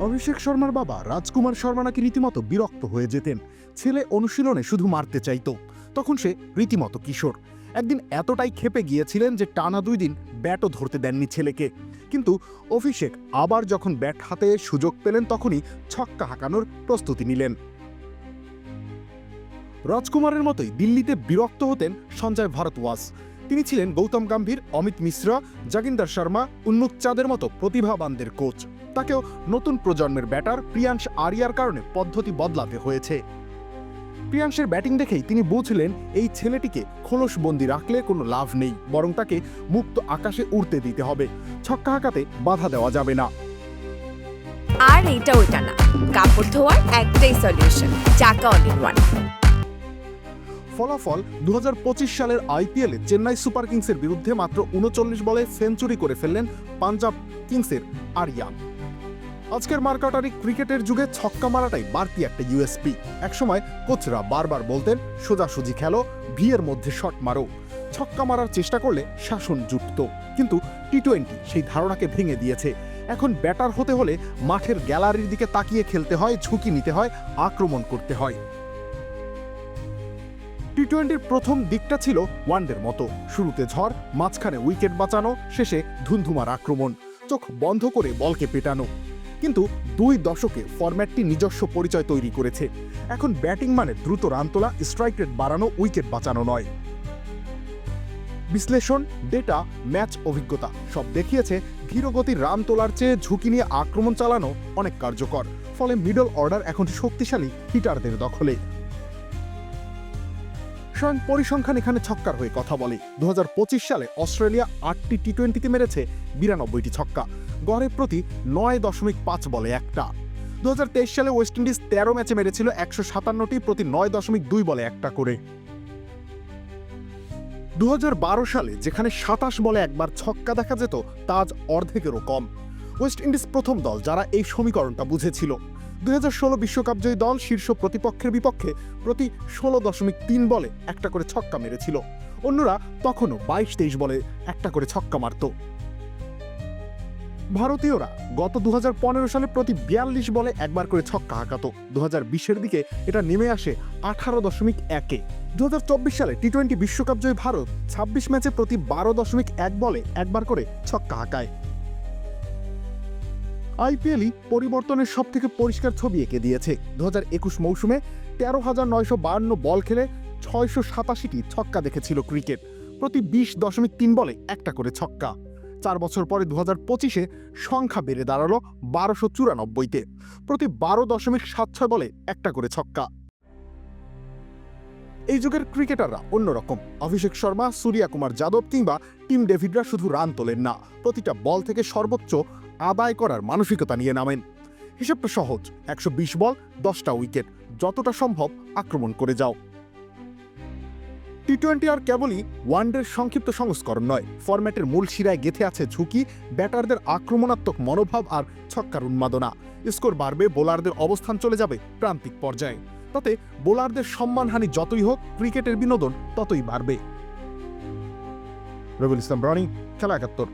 অভিষেক শর্মার বাবা রাজকুমার শর্মা নাকি রীতিমতো বিরক্ত হয়ে যেতেন। ছেলে অনুশীলনে শুধু মারতে চাইতো। তখন সে রীতিমতো কিশোর। একদিন এতটাই ক্ষেপে গিয়েছিলেন যে টানা দুই দিন ব্যাটও ধরতে দেননি ছেলেকে। কিন্তু অভিষেক আবার যখন ব্যাট হাতে সুযোগ পেলেন, তখনই ছক্কা হাঁকানোর প্রস্তুতি নিলেন। রাজকুমারের মতোই দিল্লিতে বিরক্ত হতেন সঞ্জয় ভারতওয়াজ তিনি ছিলেন গৌতম গাম্ভীর, অমিত মিশ্রা, জাগিন্দার শর্মা উন্মুক চাঁদের মতো প্রতিভাবানদের কোচ। তাকেও নতুন প্রজন্মের ব্যাটার প্রিয়াংশ আরিয়ার কারণে পদ্ধতি বদলাতে হয়েছে। প্রিয়াংশের ব্যাটিং দেখেই তিনি বুঝলেন, এই ছেলেটিকে খোলসবন্দি রাখলে কোনো লাভ নেই, বরং তাকে মুক্ত আকাশে উড়তে দিতে হবে। ছক্কা হাঁকাতে বাধা দেওয়া যাবে না। আর এইটা ওইটা না। কাপড় ধোয়ার একটাই সলিউশন চাকা অল ইন ওয়ান ফলাফল দু হাজার পঁচিশ সালের আইপিএলে চেন্নাই সুপার কিংসের বিরুদ্ধে মাত্র উনচল্লিশ বলে সেঞ্চুরি করে ফেললেন পাঞ্জাব কিংসের আরিয়ান। আজকের মার্কাটারি ক্রিকেটের যুগে ছক্কা মারাটাই বাড়তি একটা ইউএসপি। একসময় কোচরা বারবার বলতেন, সোজাসুজি খেলো, ভিয়ের মধ্যে শট মারো। ছক্কা মারার চেষ্টা করলে শাসন যুক্ত। কিন্তু টি টোয়েন্টি সেই ধারণাকে ভেঙে দিয়েছে। এখন ব্যাটার হতে হলে মাঠের গ্যালারির দিকে তাকিয়ে খেলতে হয়, ঝুঁকি নিতে হয়, আক্রমণ করতে হয়। টি টোয়েন্টির প্রথম দিকটা ছিল ওয়ানডের মতো। শুরুতে ঝড়, মাঝখানে উইকেট বাঁচানো, শেষে ধুন্ধুমার আক্রমণ। চোখ বন্ধ করে বলকে পেটানো। কিন্তু দুই দশকে ফরম্যাটটি নিজস্ব পরিচয় তৈরি করেছে। এখন ব্যাটিং মানে দ্রুত রান তোলা, স্ট্রাইক রেট বাড়ানো, উইকেট বাঁচানো নয়। বিশ্লেষণ, ডেটা, ম্যাচ অভিজ্ঞতা সব দেখিয়েছে ধীরগতির রান তোলার চেয়ে ঝুঁকি নিয়ে আক্রমণ চালানো অনেক কার্যকর। ফলে মিডল অর্ডার এখন শক্তিশালী হিটারদের দখলে। স্বয়ং পরিসংখ্যান এখানে ছক্কার হয়ে কথা বলে। দু হাজার পঁচিশ সালে অস্ট্রেলিয়া আটটি টি টোয়েন্টিতে মেরেছে বিরানব্বইটি ছক্কা, গড়ে প্রতি নয় দশমিক পাঁচ বলে একটা। দু হাজার তেইশ সালে ওয়েস্ট ইন্ডিজ তেরো ম্যাচে মেরেছিল একশো সাতান্নটি প্রতি নয় দশমিক দুই বলে একটা করে। দু হাজার বারো সালে যেখানে সাতাশ বলে একবার ছক্কা দেখা যেত, তা আজ অর্ধেকেরও কম। ওয়েস্ট ইন্ডিজ প্রথম দল যারা এই সমীকরণটা বুঝেছিল। দুই বিশ্বকাপ জয়ী দল শীর্ষ প্রতিপক্ষের বিপক্ষে প্রতি ষোলো দশমিক তিন বলে একটা করে ছক্কা মেরেছিল। অন্যরা তখনও বাইশ তেইশ বলে একটা করে ছক্কা মারত। ভারতীয়রা গত দু হাজার পনেরো সালে প্রতি বিয়াল্লিশ বলে একবার করে ছক্কা হাঁকাতো। দু বিশের দিকে এটা নেমে আসে আঠারো দশমিক একে। দু হাজার চব্বিশ সালে টি টোয়েন্টি বিশ্বকাপ জয়ী ভারত ছাব্বিশ ম্যাচে প্রতি বারো দশমিক এক বলে একবার করে ছক্কা হাঁকায়। আইপিএলই পরিবর্তনের সব থেকে পরিষ্কার ছবি এঁকে দিয়েছে। দু হাজার একুশ মৌসুমে তেরো হাজার নয়শো বাহান্ন বল খেলে ছয়শো সাতাশিটি ছক্কা দেখেছিল ক্রিকেট। প্রতি বিশ দশমিক তিন বলে একটা করে ছক্কা। চার বছর পরে দু হাজার পঁচিশে সংখ্যা বেড়ে দাঁড়াল বারোশো চুরানব্বইতে। প্রতি বারো দশমিক সাত ছয় বলে একটা করে ছক্কা। এই যুগের ক্রিকেটাররা অন্যরকম। অভিষেক শর্মা সূর্যা কুমার যাদব কিংবা টিম ডেভিডরা শুধু রান তোলেন না, প্রতিটা বল থেকে সর্বোচ্চ আদায় করার মানসিকতা নিয়ে নামেন। হিসাবটা সহজ, একশো বিশ বল, দশটা উইকেট। যতটা সম্ভব আক্রমণ করে যাও। টি টোয়েন্টি আর কেবলই ওয়ানডের সংক্ষিপ্ত সংস্করণ নয়। ফরম্যাটের মূল শিরায় গেথে আছে ঝুঁকি, ব্যাটারদের আক্রমণাত্মক মনোভাব আর ছক্কার উন্মাদনা। স্কোর বাড়বে, বোলারদের অবস্থান চলে যাবে প্রান্তিক পর্যায়ে। তাতে বোলারদের সম্মানহানি যতই হোক, ক্রিকেটের বিনোদন ততই বাড়বে। রবিউল ইসলাম, রনি, খেলা একাত্তর।